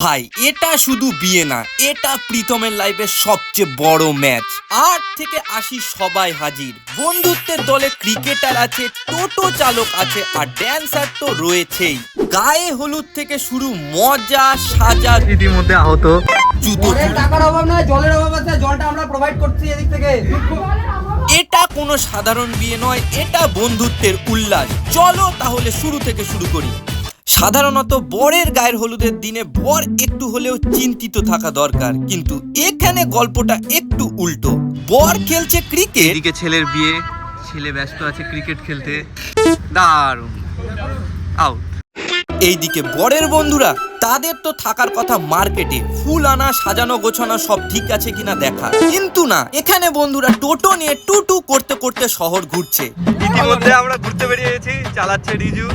ভাই এটা শুধু বিয়ে না এটা প্রীতমের লাইফের সবচেয়ে বড় ম্যাচ আট থেকে আশি সবাই হাজির। বন্ধুত্বের দলে ক্রিকেটার আছে টোটো চালক আছে আর ড্যান্সার তো রয়েছেই। গায়ে হলুদ থেকে শুরু মজা সাজা। ইতিমধ্যে আহত। জুতো টাকার অভাব নয় জলের অভাব আছে জলটা আমরা প্রোভাইড করছি এদিক থেকে। এটা কোনো সাধারণ বিয়ে নয় এটা বন্ধুত্বের উল্লাস। চলো তাহলে শুরু থেকে শুরু করি। সাধারণত বরের গায়ের হলুদের দিনে বর একটু হলেও চিন্তিত থাকা দরকার কিন্তু এখানে গল্পটা একটু উল্টো। বর খেলছে ক্রিকেট এদিকে ছেলের বিয়ে ছেলে ব্যস্ত আছে ক্রিকেট খেলতে। দারুণ। আউট এইদিকে বরের বন্ধুরা তাদের তো থাকার কথা মার্কেটে ফুল আনা সাজানো গোছানো সব ঠিক আছে কিনা দেখা। কিন্তু না এখানে বন্ধুরা টোটো নিয়ে টুটু করতে করতে শহর ঘুরছে। ইতিমধ্যে আমরা ঘুরতে বেরিয়েছি চালাচ্ছে রিজু।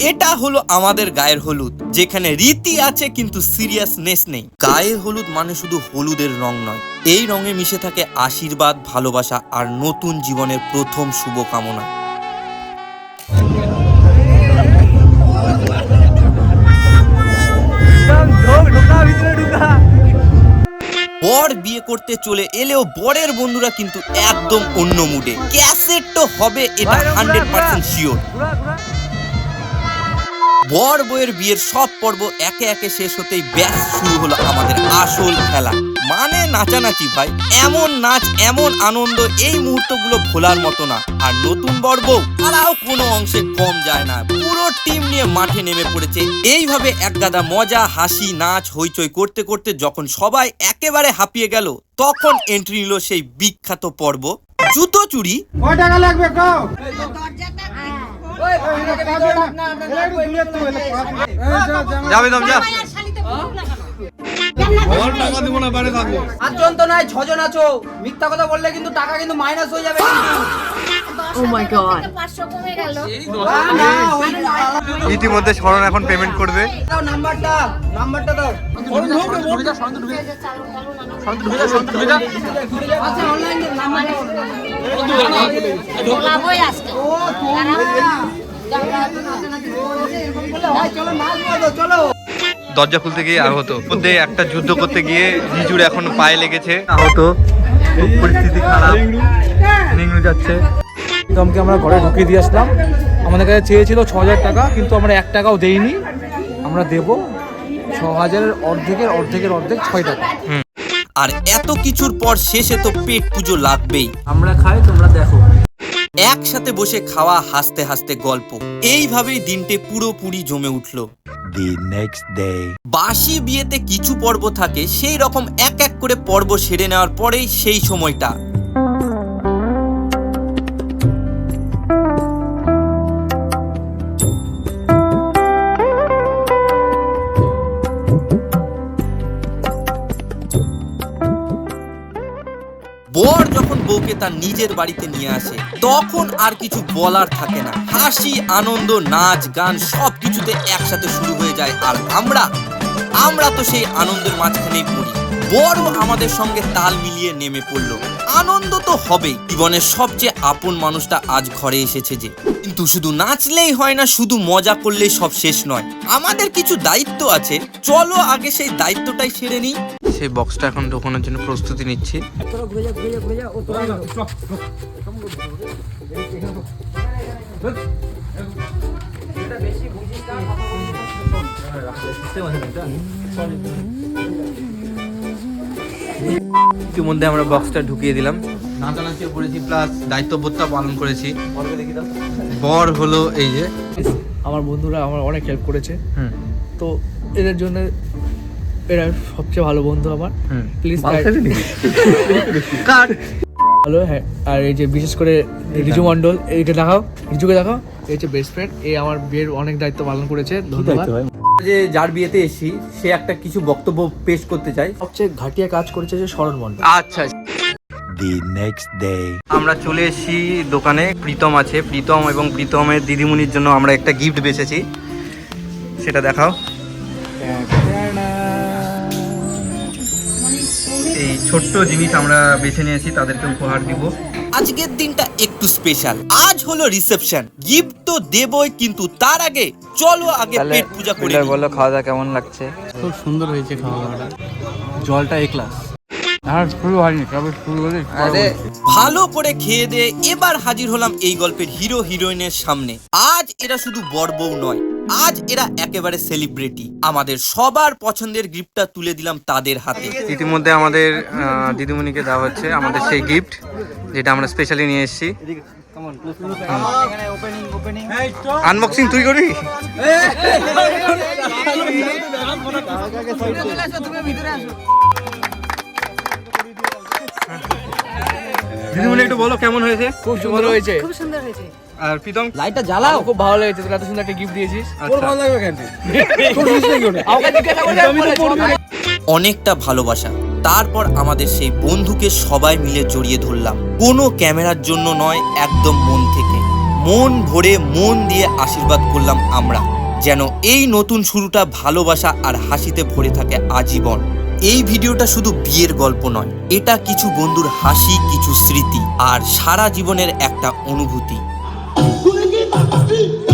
এটা হলো আমাদের গায়ের হলুদ যেখানে রীতি আছে কিন্তু সিরিয়াসনেস নেই। গায়ে হলুদ মানে শুধু হলুদের রং নয় এই রঙে মিশে থাকে আশীর্বাদ ভালোবাসা আর নতুন জীবনের প্রথম শুভকামনা। বর বিয়ে করতে চলে এলেও বরের বন্ধুরা কিন্তু একদম অন্য মুডে ক্যাসেট তো হবে এটা হান্ড্রেড পার্সেন্ট শিওর বর বইয়ের বিয়ের সব পর্ব একে একে শেষ হতেই ব্যাস শুরু হলো আমাদের আসল খেলা। মানে নাচানাচি ভাই এমন নাচ এমন আনন্দ এই মুহূর্তগুলো ভোলার মতো না। আর নতুন বর বউ তারাও কোনো অংশে কম যায় না। পুরো টিম নিয়ে মাঠে নেমে পড়েছে। এইভাবে একগাদা মজা হাসি নাচ হইচই করতে করতে যখন সবাই একেবারে হাঁপিয়ে গেল তখন এন্ট্রি নিল সেই বিখ্যাত পর্ব। জুতো চুরি। কয় টাকা লাগবে যাবে দম যা ছজন আছো মিথ্যা কথা বললে কিন্তু টাকা কিন্তু মাইনাস হয়ে যাবে ইতিমধ্যে শরণ এখন পেমেন্ট করবে। নাম্বারটা নাম্বারটা দাও দরজা খুলতে গিয়ে আহত। মধ্যে একটা যুদ্ধ করতে গিয়ে রিজুর এখন পায়ে লেগেছে। আহত। পরিস্থিতি খারাপ। নিংড়ু যাচ্ছে। প্রীতমকে আমরা ঘরে ঢুকিয়ে দিয়ে আসলাম। আমাদের কাছে চেয়েছিল ছ হাজার টাকা কিন্তু আমরা এক টাকাও দেইনি। আমরা দেব ছ হাজারের অর্ধেকের অর্ধেকের অর্ধেক ছয় টাকা। আর এত কিছুর পর শেষে তো পেট পুজো লাগবেই। আমরা খাই তোমরা দেখো। একসাথে বসে খাওয়া হাসতে হাসতে গল্প। এইভাবেই দিনটি পুরোপুরি জমে উঠল। Day. বাসি বিয়েতে কিছু পর্ব থাকে সেই রকম এক এক করে পর্ব সেরে নেওয়ার পরেই সেই সময়টা। বউকে তার নিজের বাড়িতে নিয়ে আসে। তখন আর কিছু বলার থাকে না। হাসি, আনন্দ, নাচ, গান সব কিছুতে একসাথে শুরু হয়ে যায়। আর আমরা আমরা তো সেই আনন্দের মাঝখানেই পড়ি। বড় আমাদের সঙ্গে তাল মিলিয়ে নেমে পড়ল। আনন্দ তো হবেই। জীবনের সবচেয়ে আপন মানুষটা আজ ঘরে এসেছে যে। কিন্তু শুধু নাচলেই হয় না, শুধু মজা করলেই সব শেষ নয়। আমাদের কিছু দায়িত্ব আছে। চলো আগে সেই দায়িত্বটাই সেরে নিই। সেই বক্সটা এখন ঢোকানোর জন্য প্রস্তুতি নিচ্ছি। ইতিমধ্যে আমরা বক্সটা ঢুকিয়ে দিলাম। নাচানাচিও করেছি প্লাস দায়িত্ববোধটা পালন করেছি। বর হলো এই যে। আমার বন্ধুরা আমার অনেক হেল্প করেছে। হুম। তো এদের জন্য এরা সবচেয়ে ভালো বন্ধু আমার। হুম। প্লিজ কাট ভালো হ্যাঁ। আর এই যে বিশেষ করে রিজু মণ্ডল এইটা দেখাও। রিজুকে দেখাও। এই যে বেস্ট ফ্রেন্ড এই আমার বিয়ের অনেক দায়িত্ব পালন করেছে। ধন্যবাদ। যে যার বিয়েতে এসি সে একটা কিছু বক্তব্য পেশ করতে চাই। সবচেয়ে ঘাটিয়া কাজ করেছে যে শরণ মণ্ডল। আচ্ছা। The next day. আমরা চলে এসেছি দোকানে। প্রীতম আছে। প্রীতম এবং প্রীতমের দিদিমণির জন্য আমরা একটা গিফট বেচেছি। সেটা দেখাও। এই ছোট্ট জিনিস আমরা বেছে নিয়েছি তাদেরকে উপহার দিব। আজকের দিনটা একটু স্পেশাল আজ হলো রিসেপশন গিফট তো দেবই কিন্তু তার আগে চলো আগে পেট পূজা করে। বলো খাওয়া দাওয়া কেমন লাগছে? খুব সুন্দর হয়েছে খাওয়া দাওয়াটা জলটা এ ক্লাস আর শুরু হয়নি তবে শুরু হলে আরে। ভালো করে খেয়ে দিয়ে এবার হাজির হলাম এই গল্পের হিরো হিরোইনের সামনে। আজ এরা শুধু বর বউ নয় আজ এরা একেবারে সেলিব্রিটি আমাদের সবার পছন্দের গিফটটা তুলে দিলাম তাদের হাতে। ইতিমধ্যে আমাদের দিদিমণিকে দেওয়া হচ্ছে আমাদের সেই গিফট যেটা আমরা স্পেশালি নিয়ে এসেছি। আনবক্সিং তুই করবি দিদিমণি একটু বলো কেমন হয়েছে? খুব সুন্দর। হয়েছে। খুব সুন্দর হয়েছে। আর প্রীতম? লাইটটা জ্বালাও। খুব ভালো লেগেছে তোর এত সুন্দর একটা গিফট দিয়েছিস। আচ্ছা। লাগবে কেন? আমাকে জিজ্ঞাসা করলে আমি বলেছি। অনেকটা ভালোবাসা। তারপর আমাদের সেই বন্ধুকে সবাই মিলে জড়িয়ে ধরলাম। কোনো ক্যামেরার জন্য নয় একদম মন থেকে। মন ভরে মন দিয়ে আশীর্বাদ করলাম আমরা। যেন এই নতুন শুরুটা ভালোবাসা আর হাসিতে ভরে থাকে আজীবন। এই ভিডিওটা শুধু বিয়ের গল্প নয় এটা কিছু বন্ধুর হাসি কিছু স্মৃতি আর সারা জীবনের একটা অনুভূতি। Asli.